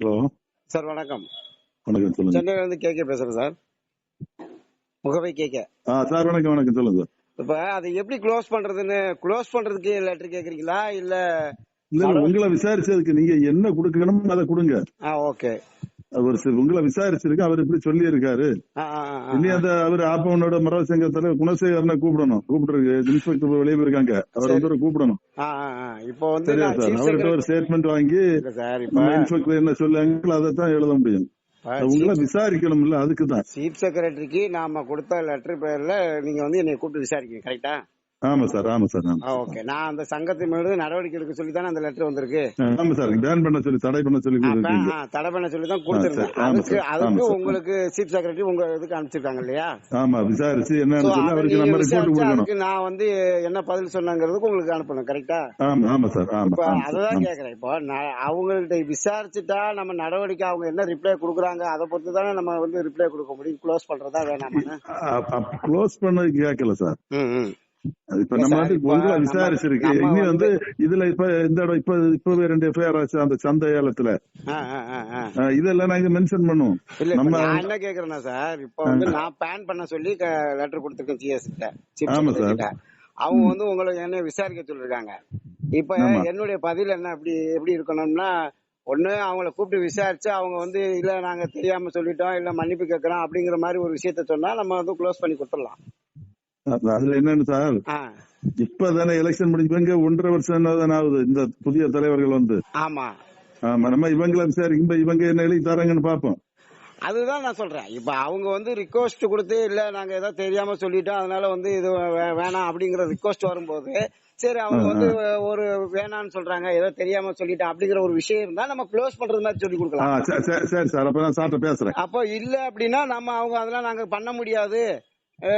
Hello. Sir வணக்கம். வணக்கம் சொல்லுங்க. சென்னையில இருந்து கேகே பேசுறேன் சார். முகவை கேகே ஆ சார் வணக்கம் வணக்கம் சொல்லுங்க சார். இப்ப அதை எப்படி க்ளோஸ் பண்றதுன்னு க்ளோஸ் பண்றதுக்கு லெட்டர் கேக்குறீங்களா? இல்ல இல்ல உங்களை விசாரிச்சதுக்கு நீங்க என்ன கொடுக்கணும் அதை கொடுங்க. ஆ ஓகே அவர் சி- உங்களை விசாரிச்சிருக்கு அவர் இப்படி சொல்லி இருக்காரு. இனி அந்த அவர் ஆப்பவனோட மரவ சங்கத்துல குணசேகரனை கூப்பிடணும். கூப்பிட்டு இன்ஸ்பெக்டர் வெளியே போயிருக்காங்க. அவர் வந்து கூப்பிடணும். இப்போ வந்து சரியா சார். அவர்கிட்ட ஒரு ஸ்டேட்மெண்ட் வாங்கி இன்ஸ்பெக்டர் என்ன சொல்லுவாங்களோ அதை தான் எழுத முடியும். உங்களை விசாரிக்கணும்ல அதுக்கு தான் சீஃப் செக்ரட்டரிக்கு நாம கொடுத்த லெட்டர் பேர்ல நீங்க வந்து என்னை கூப்பிட்டு விசாரிக்கீங்க கரெக்டா ஆமா சார் ஆமா சார் ஓகே. நான் அந்த சங்கத்தின் மீது நடவடிக்கை எடுக்க சொல்லி தானே அந்த லெட்டர் வந்திருக்கு. ஆமா சார் பேன் பண்ண சொல்லி தடை பண்ண சொல்லி தடை பண்ண சொல்லி தான். ஆமா அதுக்கு அதுக்கு. உங்களுக்கு சீஃப் செக்ரட்டரி உங்க இதுக்கு அனுப்பிச்சிருக்காங்க இல்லையா? ஆமா விசாரிச்சு அவருக்கு நம்ம ரிப்போர்ட் கொடுக்கணும். நான் வந்து என்ன பதில் சொன்னங்கிறதுக்கு உங்களுக்கு அனுப்பணும் கரெக்டா ஆமா ஆமா சார் ஆமா அததான். கேக்குறேன். இப்போ நான் அவங்கள்ட்ட விசாரிச்சுட்டா நம்ம நடவடிக்கை அவங்க என்ன ரிப்ளை கொடுக்குறாங்க அதை பொறுத்து தானே நம்ம வந்து ரிப்ளை கொடுக்க முடியும். க்ளோஸ் பண்றதா வேணாமான்னு. க்ளோஸ் பண்ண கேட்கல சார். இப்ப நம்ம வந்து உங்களை விசாரிச்சிருக்கு. இனி வந்து இதுல இப்ப இந்த இடம் இப்ப இப்பவே ரெண்டு எஃப்ஐஆர் ஆச்சு அந்த சந்தை ஏலத்துல இதெல்லாம் நாங்க மென்ஷன் பண்ணுவோம் இல்ல நம்ம நான் என்ன கேக்குறேன்னா சார் இப்ப வந்து நான் பேன் பண்ண சொல்லி லெட்டர் கொடுத்துருக்கேன் சிஎஸ் கிட்ட ஆமா சார். அவங்க வந்து உங்களுக்கு என்ன விசாரிக்க சொல்லிருக்காங்க. இப்ப. என்னுடைய பதில் என்ன எப்படி எப்படி இருக்கணும்னா ஒண்ணு அவங்கள கூப்பிட்டு விசாரிச்சு அவங்க வந்து இல்ல நாங்க தெரியாம சொல்லிட்டோம் இல்ல மன்னிப்பு கேட்கறோம் அப்படிங்கிற மாதிரி ஒரு விஷயத்த சொன்னா நம்ம வந்து க்ளோஸ் பண்ணி கொடுத்துடலாம். அதுல என்னன்னு சார் இப்பதானே எலெக்ஷன் முடிஞ்சு இங்க ஒன்றரை வருஷம் என்னதான் ஆகுது? இந்த புதிய தலைவர்கள் வந்து. ஆமா. ஆமா நம்ம இவங்களை விசாரிக்கும் இவங்க என்ன எழுதி தராங்கன்னு பாப்போம் அதுதான் நான் சொல்றேன். இப்ப அவங்க வந்து ரிக்வஸ்ட் கொடுத்து இல்ல நாங்க ஏதோ தெரியாம சொல்லிட்டோம் அதனால வந்து இது வேணாம் அப்படிங்கிற ரிக்வஸ்ட் வரும்போது சரி அவங்க வந்து ஒரு வேணாம்னு சொல்றாங்க ஏதோ தெரியாம சொல்லிட்டோம் அப்படிங்கிற ஒரு விஷயம் இருந்தா நம்ம க்ளோஸ் பண்றது மாதிரி சொல்லி கொடுக்கலாம். சரி, சரி, சரி சார் அப்ப நான் சார்ட்ட பேசுறேன். அப்போ இல்ல அப்படின்னா நம்ம அவங்க அதெல்லாம் நாங்க பண்ண முடியாது.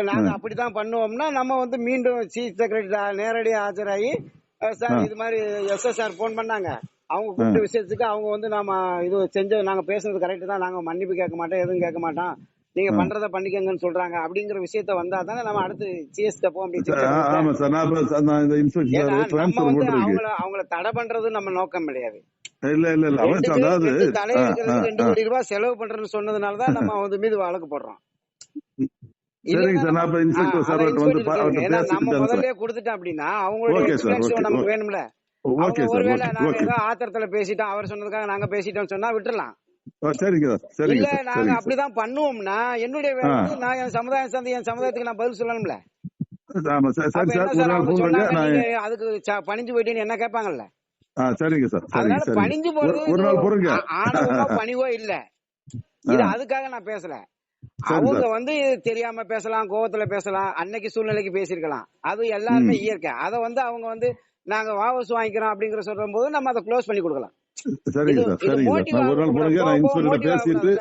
நாங்க அப்படித்தான் பண்ணுவோம்னா நம்ம வந்து மீண்டும் சீஃப் செக்ரட்டரி நேரடியா ஆஜராகி சார் இது மாதிரி எஸ்எஸ்ஆர் போன் பண்ணாங்க. அவங்க கூப்பிட்ட விஷயத்துக்கு அவங்க வந்து நாம இது செஞ்ச நாங்க பேசுனது கரெக்ட் தான். நாங்க மன்னிப்பு கேட்க மாட்டோம் எதுவும் கேட்க மாட்டோம். நீங்க பண்றத பண்ணிக்கங்கன்னு சொல்றாங்க. அப்படிங்கிற விஷயத்த வந்தா தானே நம்ம அடுத்து சிஎஸ் சார். வந்து போட்டுருக்கு. அவங்கள அவங்கள தடை பண்றது நம்ம நோக்கம் கிடையாது இல்ல இல்ல இல்ல. அதாவது ரெண்டு. கோடி ரூபாய் செலவு பண்றேன்னு சொன்னதுனாலதான் நம்ம வந்து மீது வழக்கு போடுறோம். சரிங்க சார் நான் இப்ப இன்ஸ்பெக்டர் சார் வந்து பா- அவர்ட்ட ஏன்னா நம்ம பேசிட்டு முதல்ல கொடுத்துட்டோம் அப்படின்னா அவங்களுடைய நமக்கு. வேணும்ல. ஓகே சார் ஒருவேளை நாங்க ஏதோ ஆத்திரத்துல பேசிட்டோம் அவர் சொன்னதுக்காக நாங்க பேசிட்டோம் சொன்னா விட்டுறலாம். சரிங்க சார் சரிங்க இல்ல நாங்க அப்படிதான் பண்ணுவோம்னா என்னுடைய நான் என் சமுதாயம் சார்ந்து என் சமுதாயத்துக்கு நான் பதில் சொல்லணும்ல. ஆமா சார் சரி ஒரு நாள் நான் அதுக்கு பணிஞ்சு போயிட்டேன்னு என்ன கேட்பாங்கல்ல? ஆ சரிங்க சார் சரிங்க அதனால சரிங்க. பணிஞ்சு போறது ஒரு நாள் பொறுங்க. பணிவோ இல்ல. இது அதுக்காக நான் பேசல. அவங்க. வந்து தெரியாம பேசலாம் கோவத்துல பேசலாம் அன்னைக்கு சூழ்நிலைக்கு பேசியிருக்கலாம். அது எல்லாருமே இயற்கை. அத வந்து அவங்க வந்து நாங்க வாபஸ் வாங்கிக்கிறோம் அப்படிங்கிற சொல்ற போது நம்ம அதை க்ளோஸ் பண்ணி கொடுக்கலாம். சரிங்க சார் சரிங்க சார். நான் ஒரு நாள் பொறுங்க நான் இன்ஸ்பெக்டர் பேசிட்டு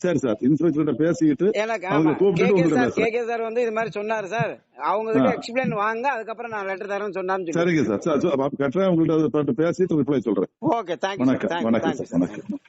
சரி சார் இன்ஸ்பெக்டர் பேசிட்டு கேகே சார் பேசுறேன். கேகே சார் வந்து இது மாதிரி சொன்னாரு சார். அவங்க கிட்ட. எக்ஸ்பிளைன் வாங்க அதுக்கப்புறம் நான் லெட்டர் தரேன்னு சொன்னான்னு சொல்லி சரிங்க சார். சார் கட்டுறேன் உங்கள்ட்ட பேசிட்டு ரிப்ளை சொல்றேன். ஓகே தேங்க்யூ வணக்கம் வணக்கம்.